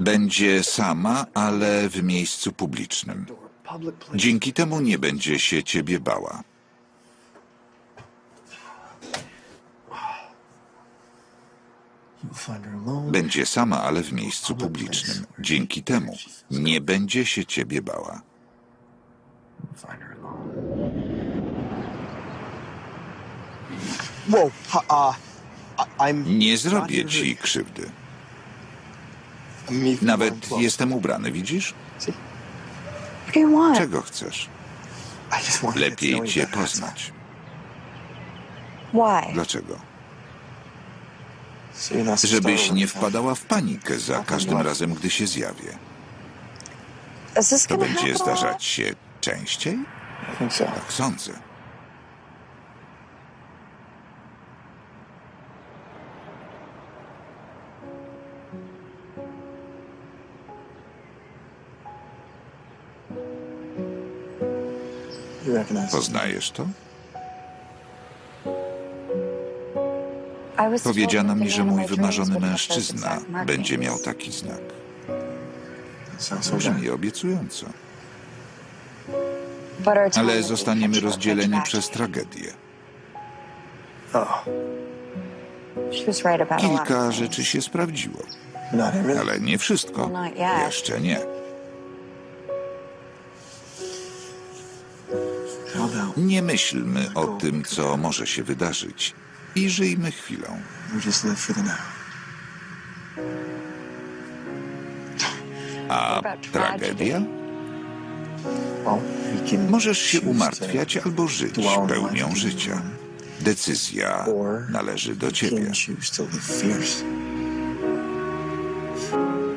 Będzie sama, ale w miejscu publicznym. Dzięki temu nie będzie się ciebie bała. Będzie sama, ale w miejscu publicznym. Dzięki temu nie będzie się ciebie bała. Nie zrobię ci krzywdy. Nawet jestem ubrany, widzisz? Czego chcesz? Lepiej cię poznać. Dlaczego? Żebyś nie wpadała w panikę za każdym razem, gdy się zjawię. To będzie zdarzać się częściej? Tak sądzę. Poznajesz to? Powiedziano mi, że mój wymarzony mężczyzna będzie miał taki znak. Brzmi obiecująco. Ale zostaniemy rozdzieleni przez tragedię. Kilka rzeczy się sprawdziło, ale nie wszystko. Yet. Jeszcze nie. Nie myślmy o tym, co może się wydarzyć i żyjmy chwilą. A tragedia? Możesz się umartwiać albo żyć pełnią życia. Decyzja należy do ciebie.